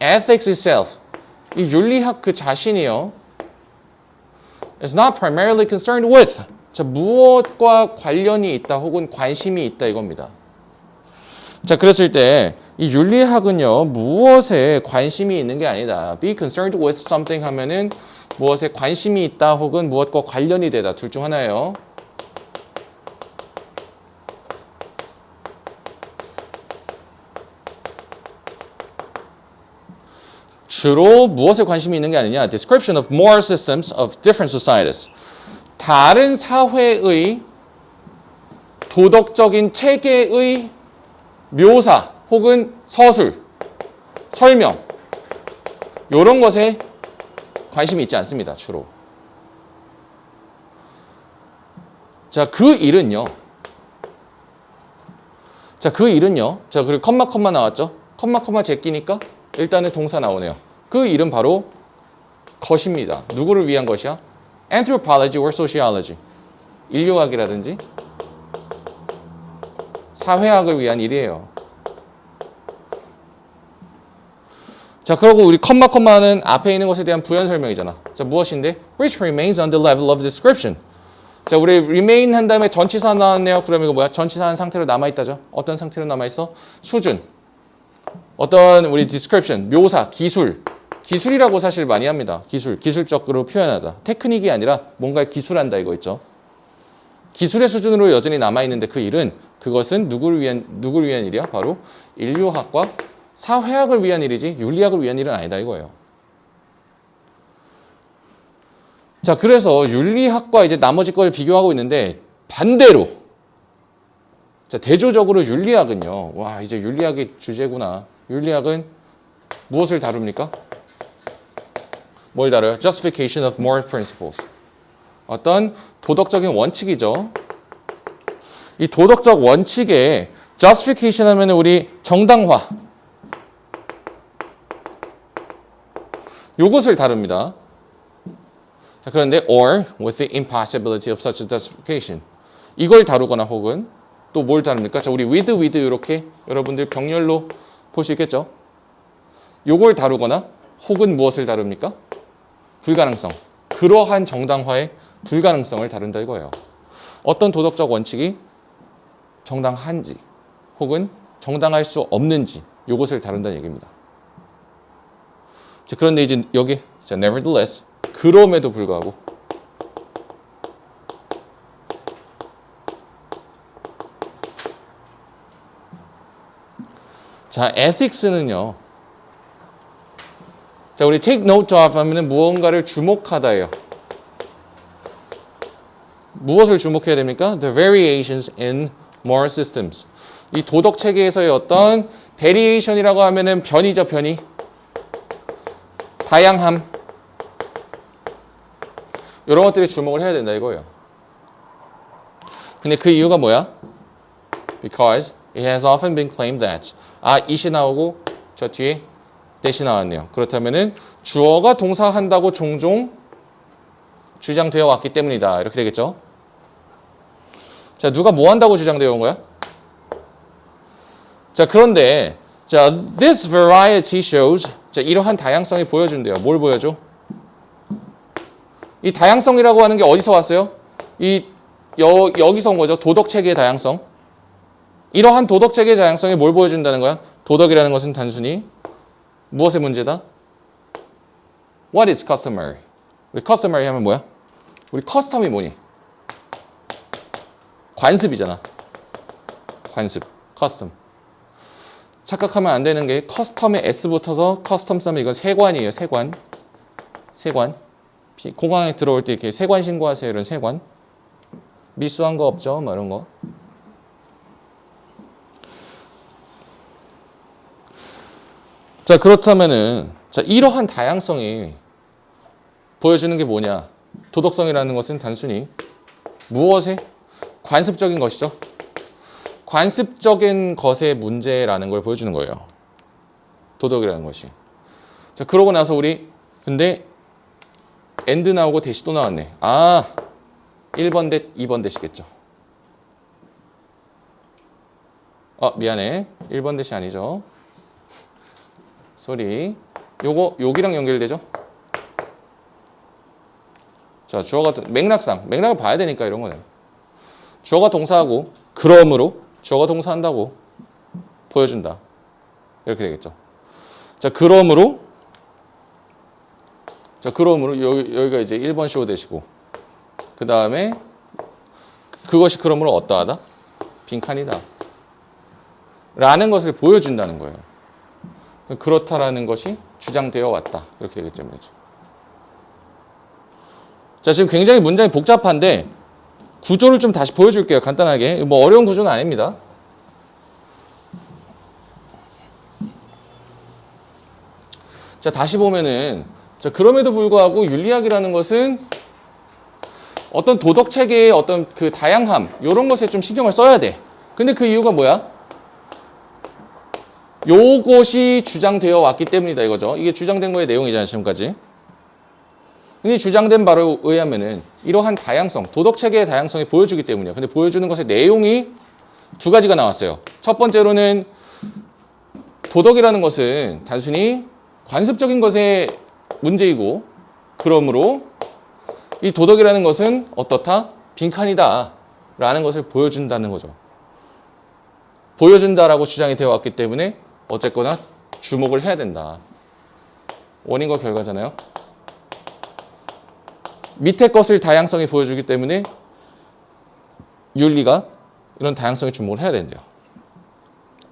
ethics itself, 이 윤리학 그 자신이요, is not primarily concerned with 자, 무엇과 관련이 있다 혹은 관심이 있다 이겁니다. 자, 그랬을 때 이 윤리학은요, 무엇에 관심이 있는 게 아니다. be concerned with something 하면은 무엇에 관심이 있다 혹은 무엇과 관련이 되다. 둘 중 하나예요. 주로 무엇에 관심이 있는 게 아니냐? Description of moral systems of different societies. 다른 사회의 도덕적인 체계의 묘사 혹은 서술, 설명 이런 것에 관심이 있지 않습니다. 주로. 자, 그 일은요. 자, 그 일은요. 자, 그리고 컴마 컴마 나왔죠? 컴마 컴마 제끼니까 일단은 동사 나오네요. 그 일은 바로 것입니다. 누구를 위한 것이야? Anthropology or sociology. 인류학이라든지 사회학을 위한 일이에요. 자, 그리고 우리 컴마 컴마는 앞에 있는 것에 대한 부연 설명이잖아. 자, 무엇인데? Which remains on the level of description. 자, 우리 remain 한 다음에 전치사 나왔네요. 그럼 이거 뭐야? 전치사 한 상태로 남아 있다죠. 어떤 상태로 남아 있어? 수준. 어떤 우리 description, 묘사, 기술. 기술이라고 사실 많이 합니다. 기술, 기술적으로 표현하다. 테크닉이 아니라 뭔가를 기술한다 이거 있죠. 기술의 수준으로 여전히 남아 있는데 그 일은 그것은 누구를 위한 누구를 위한 일이야? 바로 인류학과 사회학을 위한 일이지 윤리학을 위한 일은 아니다 이거예요. 자, 그래서 윤리학과 이제 나머지 걸 비교하고 있는데 반대로 자, 대조적으로 윤리학은요. 와, 이제 윤리학이 주제구나. 윤리학은 무엇을 다룹니까? 뭘 다뤄요? Justification of moral principles. 어떤 도덕적인 원칙이죠. 이 도덕적 원칙에 justification 하면 우리 정당화. 요것을 다룹니다. 자, 그런데 or with the impossibility of such a justification. 이걸 다루거나 혹은 또 뭘 다룹니까? 자, 우리 with with 이렇게 여러분들 병렬로 볼 수 있겠죠? 요걸 다루거나 혹은 무엇을 다룹니까? 불가능성. 그러한 정당화의 불가능성을 다룬다 이거예요. 어떤 도덕적 원칙이 정당한지 혹은 정당할 수 없는지 요것을 다룬다는 얘기입니다. 자, 그런데 이제 여기 자, nevertheless 그럼에도 불구하고 자, ethics는요. 자, 우리 take note of 하면은 무언가를 주목하다예요. 무엇을 주목해야 됩니까? The variations in moral systems. 이 도덕 체계에서의 어떤 variation이라고 하면은 변이죠, 변이. 다양함. 이런 것들에 주목을 해야 된다 이거예요. 근데 그 이유가 뭐야? Because it has often been claimed that 아, it이 나오고 저 뒤에 that이 나왔네요. 그렇다면은 주어가 동사한다고 종종 주장되어 왔기 때문이다. 이렇게 되겠죠? 자, 누가 뭐 한다고 주장되어 온 거야? 자, 그런데 자, this variety shows 자, 이러한 다양성이 보여준대요. 뭘 보여줘? 이 다양성이라고 하는 게 어디서 왔어요? 이 여, 여기서 온 거죠. 도덕 체계의 다양성. 이러한 도덕 체계의 다양성이 뭘 보여준다는 거야? 도덕이라는 것은 단순히 무엇의 문제다? What is customary? 우리 customary 하면 뭐야? 우리 커스텀이 뭐니? 관습이잖아. 관습, 커스텀. 착각하면 안 되는 게 커스텀에 S 붙어서 커스텀 쓰면 이건 세관이에요. 세관. 세관. 비- 공항에 들어올 때 이렇게 세관 신고하세요. 이런 세관. 미수한 거 없죠? 뭐 이런 거. 자, 그렇다면은 자, 이러한 다양성이 보여주는 게 뭐냐? 도덕성이라는 것은 단순히 무엇에 관습적인 것이죠. 관습적인 것의 문제라는 걸 보여주는 거예요. 도덕이라는 것이. 자, 그러고 나서 우리 근데 엔드 나오고 대시 또 나왔네. 아, 1번 대 2번 대시겠죠. 어, 미안해. 1번 대시 아니죠. 소리. 요거 여기랑 연결되죠? 자, 주어가 맥락상 맥락을 봐야 되니까 이런 거는 주어가 동사하고 그러므로 주어가 동사한다고 보여준다. 이렇게 되겠죠. 자, 그러므로 자, 그러므로 여기, 여기가 이제 1번 쇼 되시고 그 다음에 그것이 그러므로 어떠하다? 빈칸이다. 라는 것을 보여준다는 거예요. 그렇다라는 것이 주장되어 왔다. 이렇게 되겠죠. 자, 지금 굉장히 문장이 복잡한데 구조를 좀 다시 보여줄게요. 간단하게. 뭐 어려운 구조는 아닙니다. 자, 다시 보면은 자, 그럼에도 불구하고 윤리학이라는 것은 어떤 도덕 체계의 어떤 그 다양함 이런 것에 좀 신경을 써야 돼. 근데 그 이유가 뭐야? 요것이 주장되어 왔기 때문이다 이거죠. 이게 주장된 거의 내용이잖아요, 지금까지. 근데 주장된 바로 의하면은 이러한 다양성, 도덕 체계의 다양성이 보여주기 때문이에요. 근데 보여주는 것의 내용이 두 가지가 나왔어요. 첫 번째로는 도덕이라는 것은 단순히 관습적인 것의 문제이고 그러므로 이 도덕이라는 것은 어떻다? 빈칸이다. 라는 것을 보여준다는 거죠. 보여준다라고 주장이 되어 왔기 때문에 어쨌거나 주목을 해야 된다. 원인과 결과잖아요. 밑에 것을 다양성이 보여주기 때문에 윤리가 이런 다양성에 주목을 해야 된대요.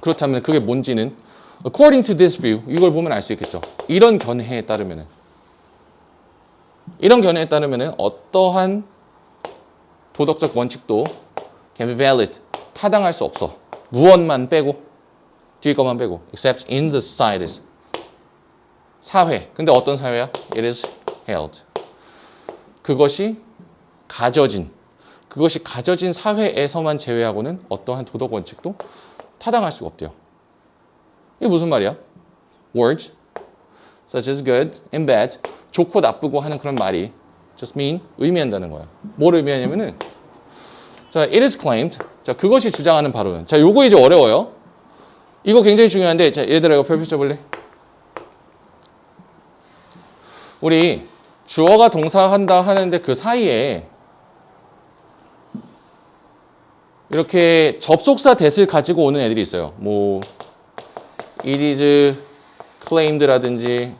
그렇다면 그게 뭔지는 according to this view 이걸 보면 알 수 있겠죠. 이런 견해에 따르면은 이런 견해에 따르면은 어떠한 도덕적 원칙도 can be valid 타당할 수 없어. 무엇만 빼고 뒤에 것만 빼고 except in the societies 사회. 근데 어떤 사회야? It is held. 그것이 가져진 그것이 가져진 사회에서만 제외하고는 어떠한 도덕 원칙도 타당할 수가 없대요. 이게 무슨 말이야? Words such as good and bad 좋고 나쁘고 하는 그런 말이 just mean 의미한다는 거야. 뭘 의미하냐면은 자, it is claimed. 자, 그것이 주장하는 바로는. 자, 요거 이제 어려워요. 이거 굉장히 중요한데 자, 얘들아 이거 별표 쳐볼래? 우리 주어가 동사한다 하는데 그 사이에 이렇게 접속사 대을 가지고 오는 애들이 있어요. 뭐 it is claimed라든지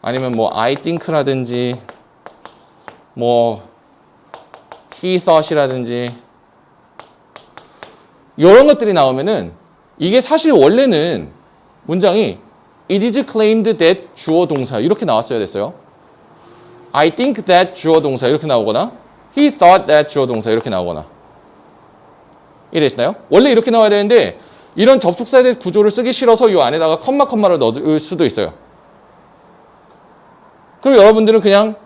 아니면 뭐 I think라든지 뭐 he thought이라든지 이런 것들이 나오면은 이게 사실 원래는 문장이 it is claimed that 주어 동사 이렇게 나왔어야 됐어요. I think that 주어 동사 이렇게 나오거나 he thought that 주어 동사 이렇게 나오거나 이해되시나요? 원래 이렇게 나와야 되는데 이런 접속사의 구조를 쓰기 싫어서 이 안에다가 컴마 컴마를 넣을 수도 있어요. 그럼 여러분들은 그냥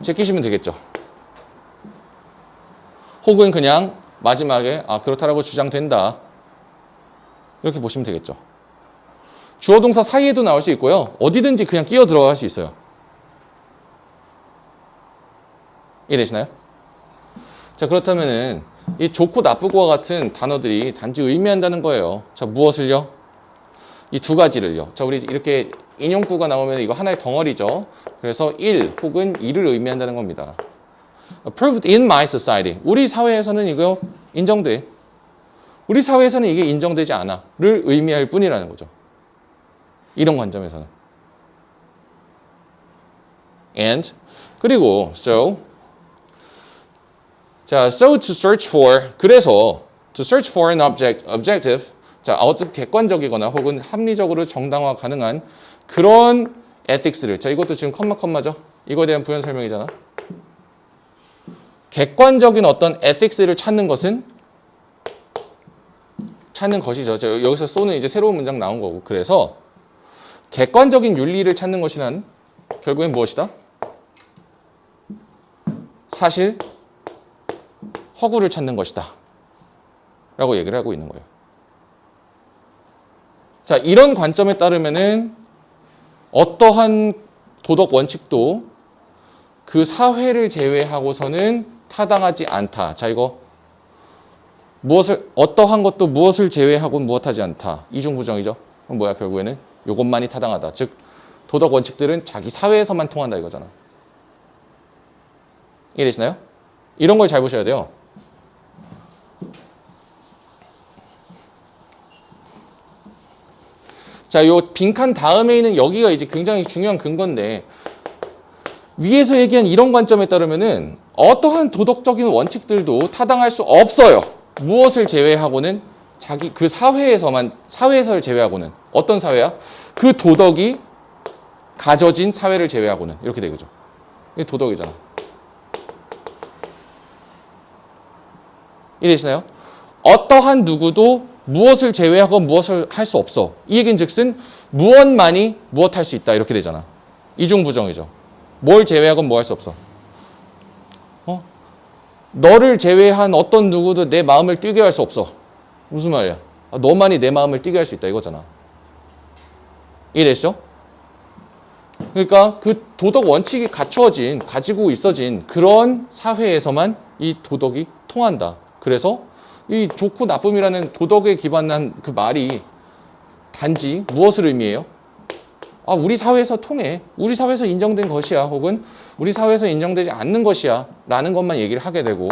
제끼시면 되겠죠. 혹은 그냥 마지막에 아 그렇다라고 주장된다. 이렇게 보시면 되겠죠. 주어 동사 사이에도 나올 수 있고요. 어디든지 그냥 끼어 들어갈 수 있어요. 이해되시나요? 자 그렇다면은 이 좋고 나쁘고와 같은 단어들이 단지 의미한다는 거예요. 자 무엇을요? 이 두 가지를요. 자 우리 이렇게 인용구가 나오면 이거 하나의 덩어리죠. 그래서 1 혹은 2를 의미한다는 겁니다. Approved in my society. 우리 사회에서는 이거 인정돼. 우리 사회에서는 이게 인정되지 않아를 의미할 뿐이라는 거죠. 이런 관점에서는. And 그리고 so 자, so to search for 그래서 to search for an object objective 자, 어떤 객관적이거나 혹은 합리적으로 정당화 가능한 그런 ethics를 자, 이것도 지금 컴마 컴마죠. 이거에 대한 부연 설명이잖아. 객관적인 어떤 ethics를 찾는 것은 찾는 것이죠. 자, 여기서 쏘는 이제 새로운 문장 나온 거고. 그래서 객관적인 윤리를 찾는 것이란 결국엔 무엇이다? 사실 허구를 찾는 것이다. 라고 얘기를 하고 있는 거예요. 자, 이런 관점에 따르면은 어떠한 도덕 원칙도 그 사회를 제외하고서는 타당하지 않다. 자, 이거 무엇을 어떠한 것도 무엇을 제외하고 무엇하지 않다. 이중 부정이죠. 그럼 뭐야 결국에는 요것만이 타당하다. 즉 도덕 원칙들은 자기 사회에서만 통한다 이거잖아. 이해되시나요? 이런 걸 잘 보셔야 돼요. 자, 요 빈칸 다음에 있는 여기가 이제 굉장히 중요한 근거인데 위에서 얘기한 이런 관점에 따르면은 어떠한 도덕적인 원칙들도 타당할 수 없어요. 무엇을 제외하고는 자기 그 사회에서만 사회에서를 제외하고는 어떤 사회야? 그 도덕이 가져진 사회를 제외하고는 이렇게 되겠죠. 이게 도덕이잖아. 이해되시나요? 어떠한 누구도 무엇을 제외하고 무엇을 할 수 없어. 이 얘기는 즉슨 무엇만이 무엇 할 수 있다. 이렇게 되잖아. 이중부정이죠. 뭘 제외하고 뭐 할 수 없어. 어? 너를 제외한 어떤 누구도 내 마음을 뛰게 할 수 없어. 무슨 말이야? 아, 너만이 내 마음을 뛰게 할 수 있다. 이거잖아. 이해되시죠? 그러니까 그 도덕 원칙이 갖추어진, 가지고 있어진 그런 사회에서만 이 도덕이 통한다. 그래서 이 좋고 나쁨이라는 도덕에 기반한 그 말이 단지 무엇을 의미해요? 아, 우리 사회에서 통해. 우리 사회에서 인정된 것이야. 혹은 우리 사회에서 인정되지 않는 것이야. 라는 것만 얘기를 하게 되고.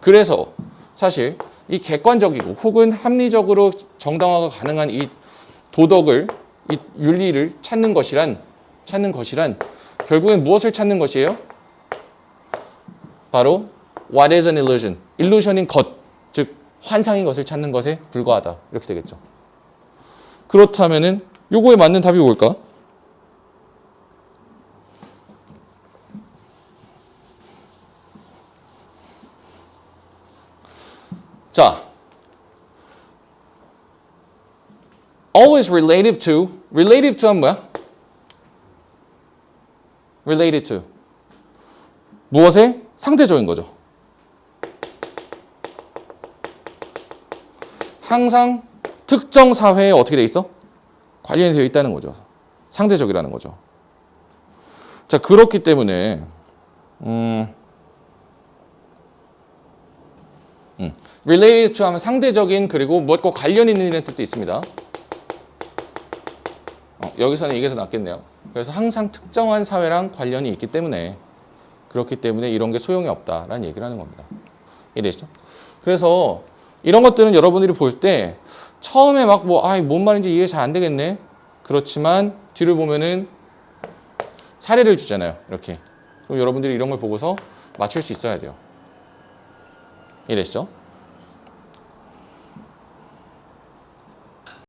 그래서 사실 이 객관적이고 혹은 합리적으로 정당화가 가능한 이 도덕을, 이 윤리를 찾는 것이란, 찾는 것이란 결국엔 무엇을 찾는 것이에요? 바로 what is an illusion? illusion인 것, 즉 환상인 것을 찾는 것에 불과하다. 이렇게 되겠죠. 그렇다면은 요거에 맞는 답이 뭘까? 자, always relative to, relative to 하면 뭐야? related to. 무엇에? 상대적인 거죠. 항상 특정 사회에 어떻게 돼 있어? 관련이 되어 있다는 거죠. 상대적이라는 거죠. 자, 그렇기 때문에, 음, 음, related to 하면 상대적인 그리고 무엇과 관련 있는 이라는 뜻도 있습니다. 어, 여기서는 이게 더 낫겠네요. 그래서 항상 특정한 사회랑 관련이 있기 때문에 그렇기 때문에 이런 게 소용이 없다라는 얘기를 하는 겁니다. 이해되시죠? 그래서 이런 것들은 여러분들이 볼 때 처음에 막 뭐, 아, 뭔 말인지 이해 잘 안 되겠네. 그렇지만 뒤를 보면은 사례를 주잖아요. 이렇게. 그럼 여러분들이 이런 걸 보고서 맞출 수 있어야 돼요. 이해되시죠?